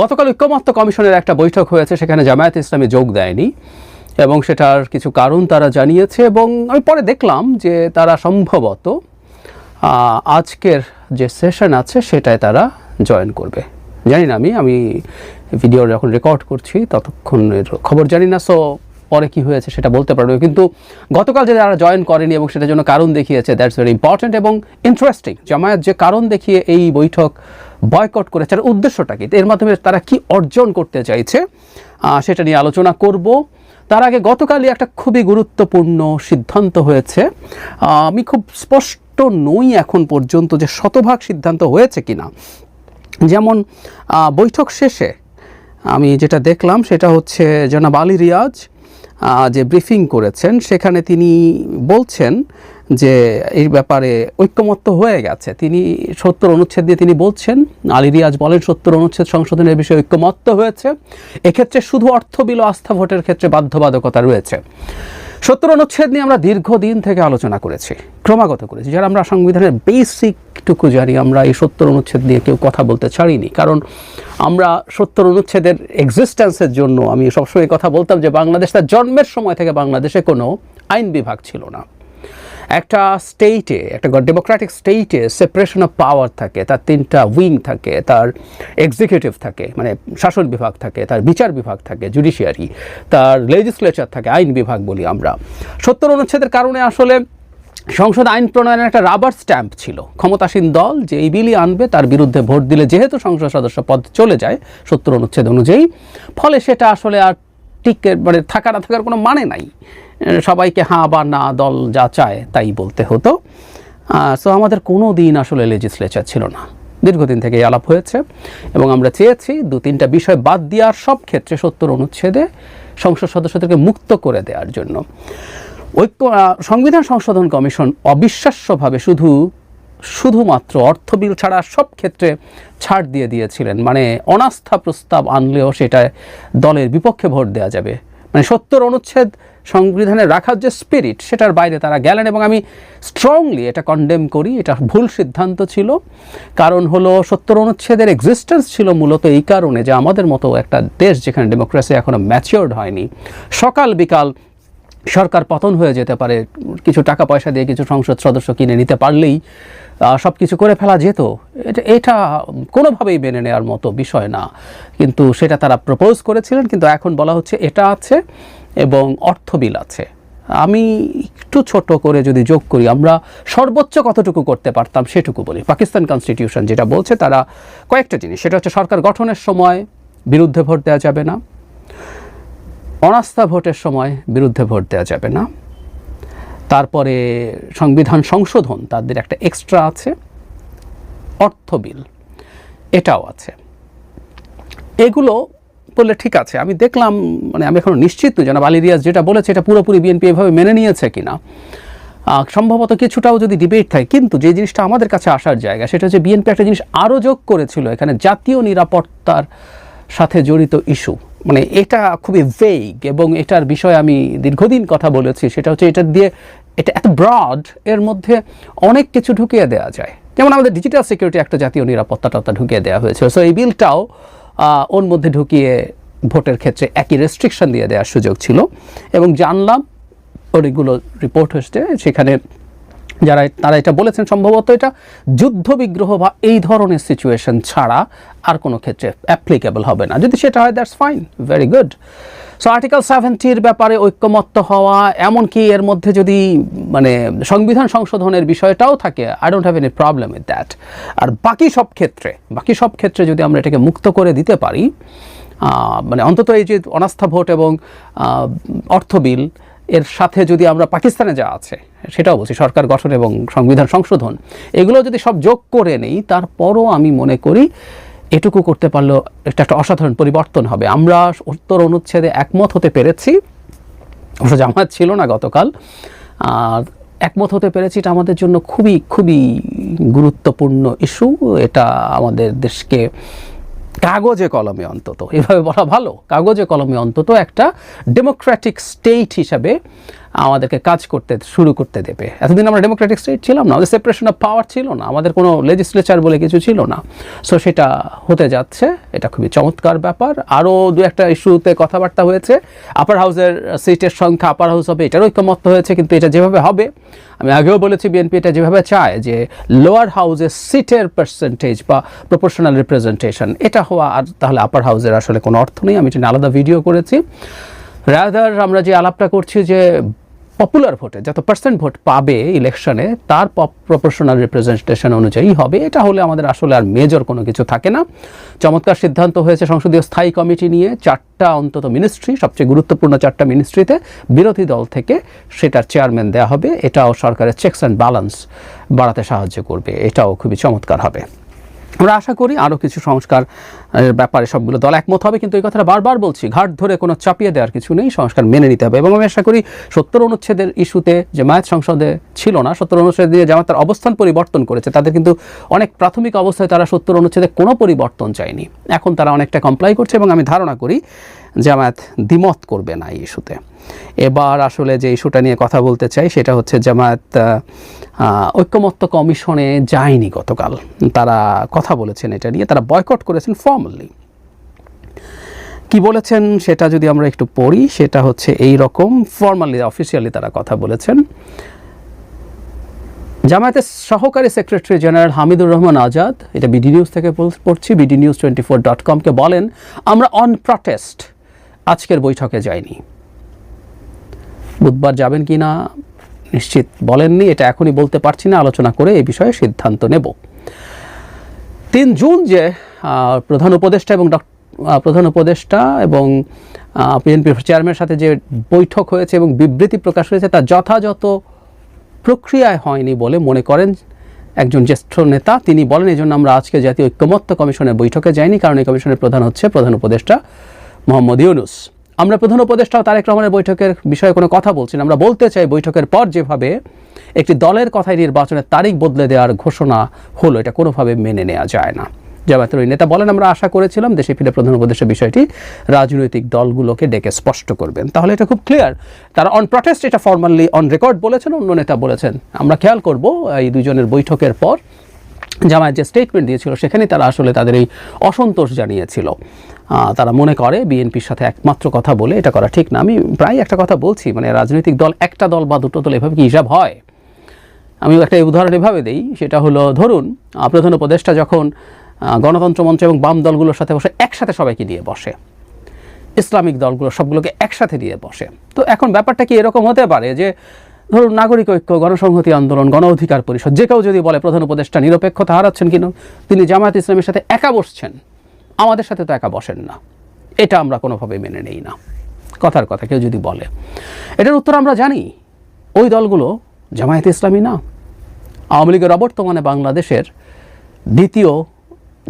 গতকাল ঐক্যমত্য কমিশনের একটা বৈঠক হয়েছে, সেখানে জামায়াত ইসলামী যোগ দেয়নি, এবং সেটার কিছু কারণ তারা জানিয়েছে, এবং আমি পরে দেখলাম যে তারা সম্ভবত আজকের যে সেশন আছে সেটায় তারা জয়েন করবে। জানি না আমি আমি ভিডিও যখন রেকর্ড করছি ততক্ষণের খবর জানি না, সো পরে কি হয়েছে সেটা বলতে পারবে। কিন্তু গতকাল যে তারা জয়েন করেনি এবং সেটার জন্য কারণ দেখিয়েছে, দ্যাটস ভেরি ইম্পর্ট্যান্ট এবং ইন্টারেস্টিং। জামায়াত যে কারণ দেখিয়ে এই বৈঠক বয়কট করেছে তার উদ্দেশ্যটা কি? এর মাধ্যমে তারা কি অর্জন করতে চাইছে? সেটা নিয়ে আলোচনা করব। তার আগে গতকালই একটা খুবই গুরুত্বপূর্ণ সিদ্ধান্ত হয়েছে। আমি খুব স্পষ্ট নই এখন পর্যন্ত যে শতভাগ সিদ্ধান্ত হয়েছে কিনা। যেমন বৈঠক শেষে আমি যেটা দেখলাম সেটা হচ্ছে জনাব আলী রিয়াজ যে ব্রিফিং করেছেন, সেখানে তিনি বলছেন যে এই ব্যাপারে ঐক্যমত্য হয়ে গেছে। তিনি সত্তর অনুচ্ছেদ দিয়ে তিনি বলছেন, আলী রিয়াজ বলেন, সত্তর অনুচ্ছেদ সংশোধনের বিষয়ে ঐক্যমত্য হয়েছে। এক্ষেত্রে শুধু অর্থ বিল আস্থা ভোটের ক্ষেত্রে বাধ্যবাধকতা রয়েছে। সত্তর অনুচ্ছেদ নিয়ে আমরা দীর্ঘদিন থেকে আলোচনা করেছি, ক্রমাগত করেছি। যারা আমরা সংবিধানের বেসিকটুকু জানি, আমরা এই সত্তর অনুচ্ছেদ নিয়ে কেউ কথা বলতে ছাড়িনি। কারণ আমরা সত্তর অনুচ্ছেদের এক্সিস্টেন্সের জন্য আমি সবসময় কথা বলতাম যে বাংলাদেশ তার জন্মের সময় থেকে বাংলাদেশে কোনো আইন বিভাগ ছিল না। একটা স্টেটে একটা ডেমোক্রেটিক স্টেটে সেপারেশন অফ পাওয়ার থাকে, তার তিনটা উইং থাকে, তার এক্সিকিউটিভ থাকে মানে শাসন বিভাগ থাকে, তার বিচার বিভাগ থাকে জুডিশিয়ারি তার লেজিসলেচার থাকে, আইন বিভাগ বলি আমরা। সত্তর অনুচ্ছেদের কারণে আসলে সংসদ আইন প্রণয়নের একটা রাবার স্ট্যাম্প ছিল। ক্ষমতাসীন দল যে এই বিলই আনবে তার বিরুদ্ধে ভোট দিলে যেহেতু সংসদ সদস্য পদ চলে যায় সত্তর অনুচ্ছেদ অনুযায়ী, ফলে সেটা আসলে আর টিকে মানে থাকা না থাকার কোনো মানে নাই। সবাইকে হাঁ বা না, দল যা চায় তাই বলতে হতো। সো আমাদের কোনো দিন আসলে লেজিসলেচার ছিল না। দীর্ঘদিন থেকে আলাপ হয়েছে এবং আমরা চেয়েছি দু তিনটা বিষয় বাদ দেওয়ার সব ক্ষেত্রে সত্তর অনুচ্ছেদে সংসদ সদস্যদেরকে মুক্ত করে দেওয়ার জন্য। ঐক্য সংবিধান সংশোধন কমিশন অবিশ্বাস্যভাবে শুধু, শুধুমাত্র অর্থ বিল ছাড়া সব ক্ষেত্রে ছাড় দিয়ে দিয়েছিলেন। মানে অনাস্থা প্রস্তাব আনলেও সেটা দলের বিপক্ষে ভোট দেওয়া যাবে। মানে সত্তর অনুচ্ছেদ সংবিধানে রাখার যে স্পিরিট সেটার বাইরে তারা গেলেন এবং আমি স্ট্রংলি এটা কন্ডেম করি, এটা ভুল সিদ্ধান্ত ছিল। কারণ হলো সত্তর অনুচ্ছেদের এক্সিস্টেন্স ছিল মূলত এই কারণে যে আমাদের মতো একটা দেশ যেখানে ডেমোক্রেসি এখনও ম্যাচিওর্ড হয়নি। সকাল বিকাল সরকার পতন হয়ে যেতে পারে, কিছু টাকা পয়সা দিয়ে কিছু সংসদ সদস্য কিনে নিতে পারলেই সব কিছু করে ফেলা যেত, এটা এটা কোনোভাবেই মেনে নেওয়ার মতো বিষয় না। কিন্তু সেটা তারা প্রপোজ করেছিলেন, কিন্তু এখন বলা হচ্ছে এটা আছে এবং অর্থ বিল আছে। আমি একটু ছোট করে যদি যোগ করি, আমরা সর্বোচ্চ কতটুকু করতে পারতাম সেটুকু বলি। পাকিস্তান কনস্টিটিউশন যেটা বলছে, তারা কয়েকটা জিনিস, সেটা হচ্ছে সরকার গঠনের সময় বিরুদ্ধে ভোট দেওয়া যাবে না অনাস্থা ভোটের সময় বিরুদ্ধে ভোট দেওয়া যাবে না। তারপরে সংবিধান সংশোধন তাদের একটা এক্সট্রা আছে। অর্থ বিল, এটাও আছে। এগুলো বললে ঠিক আছে, আমি দেখলাম মানে আমি এখনও নিশ্চিত নই। জনাব আলী রিয়াজ যেটা বলেছে, এটা পুরোপুরি বিএনপি এভাবে মেনে নিয়েছে কিনা। সম্ভবত কিছুটাও যদি ডিবেট থাকে, কিন্তু যে জিনিসটা আমাদের কাছে আসার জায়গা, সেটা হচ্ছে বিএনপি একটা জিনিস আরও যোগ করেছিল, এখানে জাতীয় নিরাপত্তার সাথে জড়িত ইস্যু মানে এটা খুবই ভেগ এবং এটার বিষয়ে আমি দীর্ঘদিন কথা বলেছি, সেটা হচ্ছে এটা দিয়ে এটা এত ব্রড এর মধ্যে অনেক কিছু ঢুকিয়ে দেওয়া যায়। যেমন আমাদের ডিজিটাল সিকিউরিটি একটা জাতীয় নিরাপত্তাটা ঢুকিয়ে দেওয়া হয়েছে। সো এই বিলটাও ওর মধ্যে ঢুকিয়ে ভোটের ক্ষেত্রে একই রেস্ট্রিকশন দিয়ে দেওয়ার সুযোগ ছিল। এবং জানলাম অনেকগুলো রিপোর্ট হচ্ছে সেখানে যারা তারা এটা বলেছেন সম্ভবত এটা যুদ্ধ বিগ্রহ বা এই ধরনের সিচুয়েশন ছাড়া আর কোনো ক্ষেত্রে অ্যাপ্লিকেবল হবে না। যদি সেটা হয় that's fine very good so article সেভেন্টির ব্যাপারে ঐক্যমত্য হওয়া, এমনকি এর মধ্যে যদি মানে সংবিধান সংশোধনের বিষয়টাও থাকে I don't have any problem with that আর বাকি সব ক্ষেত্রে, বাকি সব ক্ষেত্রে যদি আমরা এটাকে মুক্ত করে দিতে পারি মানে অন্তত এই যে অনাস্থা ভোট এবং অর্থ বিল, এর সাথে যদি আমরা পাকিস্তানে যা আছে সেটাও বলছি, সরকার গঠন এবং সংবিধান সংশোধন, এগুলো যদি সব যোগ করে নেই, তারপরও আমি মনে করি এটুকু করতে পারলেও এটা একটা অসাধারণ পরিবর্তন হবে। আমরা উত্তর অনুচ্ছেদে একমত হতে পেরেছি, অবশ্য জামাত ছিল না গতকাল, আর একমত হতে পেরেছি এটা আমাদের জন্য খুবই খুবই গুরুত্বপূর্ণ ইস্যু। এটা আমাদের দেশকে কাগজে কলমে অন্তত, এভাবে বলা ভালো, কাগজে কলমে অন্তত একটা ডেমোক্রেটিক স্টেট হিসাবে আমাদেরকে কাজ করতে শুরু করতে দেবে। এতদিন আমরা ডেমোক্রেটিক স্টেট ছিলাম না আমাদের সেপারেশন অফ পাওয়ার ছিল না, আমাদের কোনো লেজিসলেচার বলে কিছু ছিল না। সো সেটা হতে যাচ্ছে, এটা খুবই চমৎকার ব্যাপার। আরও দু একটা ইস্যুতে কথাবার্তা হয়েছে আপার হাউসের সিটের সংখ্যা আপার হাউস হবে এটারও ঐক্যমত্য হয়েছে, কিন্তু এটা যেভাবে হবে, আমি আগেও বলেছি বিএনপি এটা যেভাবে চায়, যে লোয়ার হাউসের সিটের পার্সেন্টেজ বা প্রপোর্শনাল রিপ্রেজেন্টেশন এটা হওয়া আর তাহলে আপার হাউসের আসলে কোনো অর্থ নেই, আমি এটা আলাদা ভিডিও করেছি। রাদার আমরা যে আলাপটা করছি যে পপুলার ভোটে যত পার্সেন্ট ভোট পাবে ইলেকশনে তার প্রপোর্শনাল রিপ্রেজেন্টেশন অনুযায়ী হবে। এটা হলে আমাদের আসলে আর মেজর কোনো কিছু থাকে না। চমৎকার সিদ্ধান্ত হয়েছে সংসদীয় স্থায়ী কমিটি নিয়ে। চারটা অন্তত মিনিস্ট্রি সবচেয়ে গুরুত্বপূর্ণ চারটা মিনিস্ট্রিতে বিরোধী দল থেকে সেটার চেয়ারম্যান দেওয়া হবে। এটাও সরকারের চেকস অ্যান্ড ব্যালেন্স বাড়াতে সাহায্য করবে। এটাও খুবই চমৎকার হবে। আমরা আশা করি আরও কিছু সংস্কার ব্যাপারে সবগুলো দল একমত হবে, কিন্তু এই কথাটা বারবার বলছি, ঘাট ধরে কোনো চাপিয়ে দেওয়ার কিছু নেই, সংস্কার মেনে নিতে হবে। এবং আমি আশা করি সত্তর অনুচ্ছেদের ইস্যুতে জামায়াত সংসদে ছিল না, সত্তর অনুচ্ছেদ দিয়ে জামাত তার অবস্থান পরিবর্তন করেছে, তাদের কিন্তু অনেক প্রাথমিক অবস্থায় তারা সত্তর অনুচ্ছেদে কোনো পরিবর্তন চায়নি। এখন তারা অনেকটা কমপ্লাই করছে এবং আমি ধারণা করি জামায়াত দ্বিমত করবে না এই ইস্যুতে। এবার আসলে যে ইস্যুটা নিয়ে কথা বলতে চাই, সেটা হচ্ছে জামায়াত ঐক্যমত্য কমিশনে যায়নি গতকাল। তারা কথা বলেছেন এটা নিয়ে, তারা বয়কট করেছেন ফর্মালি কি বলেছেন সেটা যদি আমরা একটু পড়ি, সেটা হচ্ছে এই রকম। ফর্মালি অফিসিয়ালি তারা কথা বলেছেন। জামায়াতের সহকারী সেক্রেটারি জেনারেল হামিদুর রহমান আজাদ, এটা বিডি নিউজ থেকে পড়ছি, BD news twenty four dot কমকে বলেন, আমরা অন প্রটেস্ট আজকের বৈঠকে যাইনি। বুধবার যাবেন কি না নিশ্চিত বলেননি, এটা এখনই বলতে পারছি না, আলোচনা করে এই বিষয়ে সিদ্ধান্ত নেব। তিন জুন যে প্রধান উপদেষ্টা এবং প্রধান উপদেষ্টা এবং বিএনপির চেয়ারম্যানের সাথে যে বৈঠক হয়েছে এবং বিবৃতি প্রকাশ হয়েছে, তা যথাযথ প্রক্রিয়ায় হয়নি বলে মনে করেন একজন জ্যেষ্ঠ নেতা। তিনি বলেন এই জন্য আমরা আজকে জাতীয় ঐক্যমত্য কমিশনের বৈঠকে যাইনি, কারণ এই কমিশনের প্রধান হচ্ছে প্রধান উপদেষ্টা মোহাম্মদ ইউনুস। আমরা প্রধান উপদেষ্টা তারেক রহমানের বৈঠকের বিষয়ে কোনো কথা বলছি আমরা বলতে চাই বৈঠকের পর যেভাবে একটি দলের কথায় নির্বাচনের তারিখ বদলে দেওয়ার ঘোষণা হলো, এটা কোনোভাবে মেনে নেওয়া যায় না। জামায়াতের ওই নেতা বলেন, আমরা আশা করেছিলাম দেশে ফিরে প্রধান উপদেষ্টা বিষয়টি রাজনৈতিক দলগুলোকে ডেকে স্পষ্ট করবেন। তাহলে এটা খুব ক্লিয়ার তারা অন প্রটেস্ট এটা ফর্মালি অন রেকর্ড বলেছেন, অন্য নেতা বলেছেন। আমরা খেয়াল করব এই দুজনের বৈঠকের পর। জামায়াত যে স্টেটমেন্ট দিয়েছিল সেখানে তারা আসলে তাদের এই অসন্তোষ জানিয়েছিল। তারা মনে করে বিএনপির সাথে একমাত্র কথা বলে এটা করা ঠিক না। আমি প্রায় একটা কথা বলছি মানে রাজনৈতিক দল একটা দল বা দুটো দল এভাবে কি হিসাব হয়? আমি একটা উদাহরণ এভাবে দিই, সেটা হলো ধরুন প্রধান উপদেষ্টা যখন গণতন্ত্র মঞ্চ এবং বাম দলগুলোর সাথে বসে একসাথে সবাইকে দিয়ে বসে, ইসলামিক দলগুলো সবগুলোকে একসাথে দিয়ে বসে। তো এখন ব্যাপারটা কি এরকম হতে পারে যে, ধরুন নাগরিক ঐক্য, গণসংহতি আন্দোলন, গণ অধিকার পরিষদ, যে কেউ যদি বলে প্রধান উপদেষ্টা নিরপেক্ষতা হারাচ্ছেন কিনা, তিনি জামায়াত ইসলামের সাথে একা বসছেন আমাদের সাথে তো একা বসেন না। এটা আমরা কোনোভাবে মেনে নেই না। কথার কথা, কেউ যদি বলে। এটার উত্তর আমরা জানি। ওই দলগুলো জামায়াত ইসলামী না। আওয়ামী লীগের অবর্তমানে বাংলাদেশের দ্বিতীয়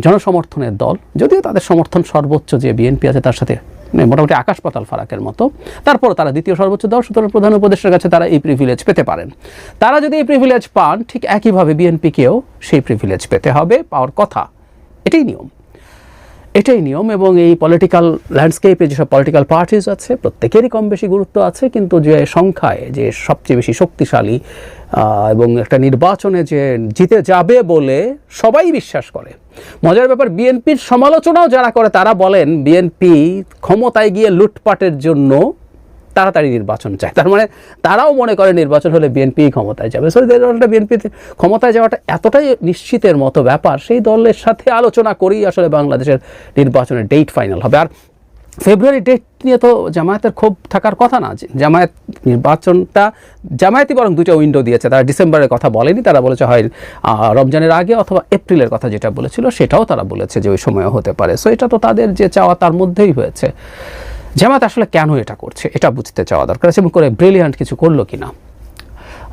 জনসমর্থনের দল। যদিও তাদের সমর্থন সর্বোচ্চ যে বিএনপি আছে, তার সাথে মোটামুটি আকাশ পাতাল ফারাকের মতো। তারপর তারা দ্বিতীয় সর্বোচ্চ দল, সুতরাং প্রধান উপদেষ্টার কাছে তারা এই প্রিভিলেজ পেতে পারেন। তারা যদি এই প্রিভিলেজ পান, ঠিক একইভাবে বিএনপিকেও সেই প্রিভিলেজ পেতে হবে। পাওয়ার কথা, এটাই নিয়ম। এটাই নিয়ম এবং এই পলিটিক্যাল ল্যান্ডস্কেপে যেসব পলিটিক্যাল পার্টিস আছে, প্রত্যেকেরই কম বেশি গুরুত্ব আছে, কিন্তু যে সংখ্যায়, যে সবচেয়ে বেশি শক্তিশালী এবং একটা নির্বাচনে যে জিতে যাবে বলে সবাই বিশ্বাস করে। মজার ব্যাপার, বিএনপির সমালোচনাও যারা করে, তারা বলেন, বিএনপি ক্ষমতায় গিয়ে লুটপাটের জন্য তাড়াতাড়ি নির্বাচন চায়। তার মানে তারাও মনে করে নির্বাচন হলে বিএনপি ক্ষমতায় যাবে। সো দলটা বিএনপি ক্ষমতায় যাওয়াটা এতটাই নিশ্চিতের মতো ব্যাপার, সেই দলের সাথে আলোচনা করেই আসলে বাংলাদেশের নির্বাচনের ডেট ফাইনাল হবে। আর ফেব্রুয়ারি ডেট নিয়ে তো জামায়াতের ক্ষোভ থাকার কথা না যে, জামায়াত নির্বাচনটা, জামায়াতই বরং দুটো উইন্ডো দিয়েছে। তারা ডিসেম্বরের কথা বলেনি, তারা বলেছে হয় রমজানের আগে অথবা এপ্রিলের কথা যেটা বলেছিল, সেটাও তারা বলেছে যে ওই সময় হতে পারে। সো এটা তো তাদের যে চাওয়া, তার মধ্যেই হয়েছে। জামাত আসলে কেন এটা করছে, এটা বুঝতে চাওয়া দরকার আছে এবং করে ব্রিলিয়ান্ট কিছু করল কিনা।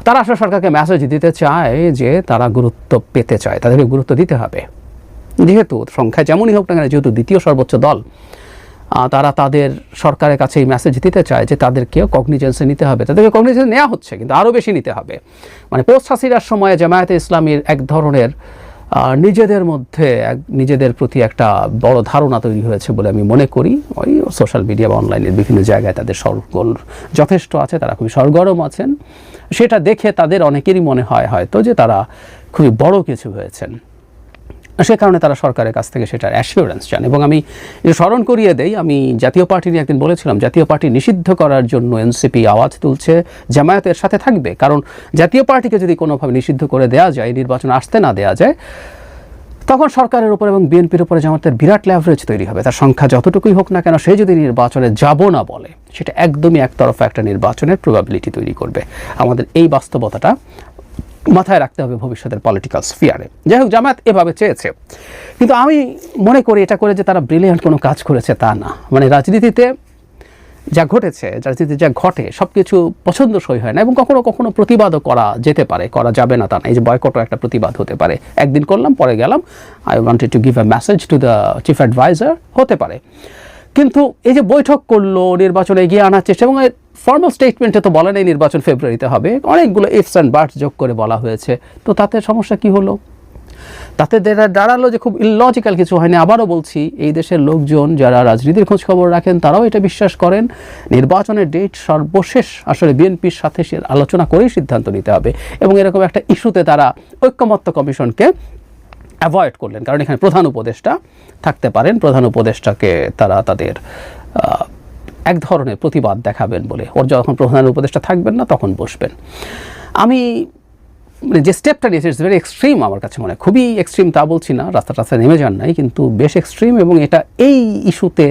তারা আসলে সরকারকে মেসেজ দিতে চায় যে তারা গুরুত্ব পেতে চায়, তাদেরকে গুরুত্ব দিতে হবে। যেহেতু সংখ্যা যেমনই হোক না কেন, যেহেতু দ্বিতীয় সর্বোচ্চ দল তারা তাদের সরকারের কাছে এই মেসেজ দিতে চায় যে তাদেরকেও কগনিজেন্সে নিতে হবে। তাদেরকে কগনিজেন্স নেওয়া হচ্ছে, কিন্তু আরও বেশি নিতে হবে। মানে পোস্ট হাসিরার সময়ে জামায়াতে ইসলামীর এক ধরনের নিজেদের মধ্যে নিজেদের প্রতি একটা বড় ধারণা তৈরি হয়েছে বলে আমি মনে করি। ওই সোশ্যাল মিডিয়া বা অনলাইনের বিভিন্ন জায়গায় তাদের সরগোল যথেষ্ট আছে, তারা খুবই সরগরম আছেন। সেটা দেখে তাদের অনেকেরই মনে হয় হয়তো যে তারা খুবই বড় কিছু হয়েছেন। সে কারণে তারা সরকারের কাছ থেকে সেটার অ্যাসিওরেন্স চান। এবং আমি স্মরণ করিয়ে দেই, আমি জাতীয় পার্টি নিয়ে একদিন বলেছিলাম, জাতীয় পার্টি নিষিদ্ধ করার জন্য এনসিপি আওয়াজ তুলছে, জামায়াতের সাথে থাকবে। কারণ জাতীয় পার্টিকে যদি কোনোভাবে নিষিদ্ধ করে দেওয়া যায়, নির্বাচন আসতে না দেওয়া যায়, তখন সরকারের উপর এবং বিএনপির উপরে জামাতের বিরাট ল্যাভারেজ তৈরি হবে। তার সংখ্যা যতটুকুই হোক না কেন, সে যদি নির্বাচনে যাব না বলে, সেটা একদমই একতরফা একটা নির্বাচনের প্রবাবিলিটি তৈরি করবে। আমাদের এই বাস্তবতাটা মাথায় রাখতে হবে ভবিষ্যতের পলিটিক্যাল স্ফিয়ারে যাই হোক, জামায়াত এভাবে চেয়েছে। কিন্তু আমি মনে করি এটা করে যে তারা ব্রিলিয়ান্ট কোনো কাজ করেছে তা না। মানে রাজনীতিতে যা ঘটেছে, রাজনীতিতে যা ঘটে সব কিছু পছন্দসই হয় না এবং কখনো কখনো প্রতিবাদও করা যেতে পারে, করা যাবে না তা না। এই যে বয়কটও একটা প্রতিবাদ হতে পারে। একদিন করলাম, পরে গেলাম। I wanted to give a message to the chief adviser হতে পারে। কিন্তু এই যে বৈঠক করল, নির্বাচনে এগিয়ে আনার চেষ্টা, এবং ফর্মাল স্টেটমেন্টে তো বলে নেই নির্বাচন ফেব্রুয়ারিতে হবে। অনেকগুলো ইফস অ্যান্ড বার্ডস যোগ করে বলা হয়েছে। তো তাতে সমস্যা কি হলো? তাতে দাঁড়াল যে খুব ইললজিক্যাল কিছু হয়নি। আবারও বলছি, এই দেশের লোকজন যারা রাজনীতির খোঁজ খবর রাখেন, তারাও এটা বিশ্বাস করেন, নির্বাচনের ডেট সর্বশেষ আসলে বিএনপির সাথে সে আলোচনা করেই সিদ্ধান্ত নিতে হবে। এবং এরকম একটা ইস্যুতে তারা ঐক্যমত্য কমিশনকে অ্যাভয়েড করলেন। কারণ এখানে প্রধান উপদেষ্টা থাকতে পারেন। প্রধান উপদেষ্টাকে তারা তাদের এক ধরনের প্রতিবাদ দেখাবেন বলে। ওর যখন প্রধান উপদেষ্টা থাকবেন না, তখন বসবেন। আমি মানে যে স্টেপটা নিয়েছে ইটস ভেরি এক্সট্রিম আমার কাছে মনে হয়। খুবই এক্সট্রিম তা বলছি না রাস্তা টাস্তায় নেমে যান নাই, কিন্তু বেশ এক্সট্রিম এবং এটা এই ইস্যুতে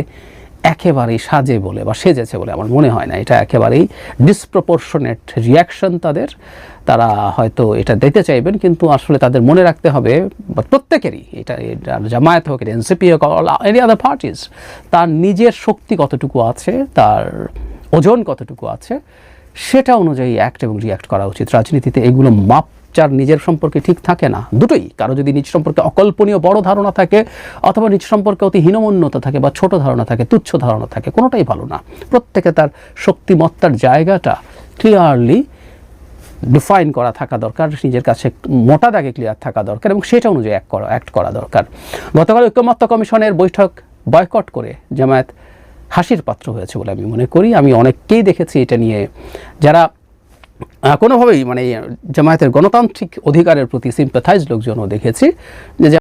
একেবারেই সাজে বলে বা সেজেছে বলে আমার মনে হয় না। এটা একেবারেই ডিসপ্রপোর্শনেট রিয়াকশন তাদের। তারা হয়তো এটা দিতে চাইবেন, কিন্তু আসলে তাদের মনে রাখতে হবে প্রত্যেকেরই, এটা এটা জামায়াত হোক, এটা এনসিপি হোক এনি আদার পার্টিস তার নিজের শক্তি কতটুকু আছে, তার ওজন কতটুকু আছে, সেটা অনুযায়ী অ্যাক্ট এবং রিয়াক্ট করা উচিত। রাজনীতিতে এগুলো মাপ যার নিজের সম্পর্কে ঠিক থাকে না। দুটোই। কারও যদি নিজ সম্পর্কে অকল্পনীয় বড় ধারণা থাকে, অথবা নিজ সম্পর্কে অতি হীনমন্যতা থাকে বা ছোট ধারণা থাকে, তুচ্ছ ধারণা থাকে, কোনোটাই ভালো না। প্রত্যেকে তার শক্তিমত্তার জায়গাটা ক্লিয়ারলি ডিফাইন করা থাকা দরকার, নিজের কাছে মোটা দাগে ক্লিয়ার থাকা দরকার, এবং সেটা অনুযায়ী অ্যাক্ট করা অ্যাক্ট করা দরকার। গতকাল ঐক্যমত্য কমিশনের বৈঠক বয়কট করে জামায়াত হাসির পাত্র হয়েছে বলে আমি মনে করি। আমি অনেককেই দেখেছি এটা নিয়ে। যারা কোনোভাবেই মানে জামায়াতের গণতান্ত্রিক অধিকারের প্রতি সিম্পাথাইজ লোকজনও দেখেছি যে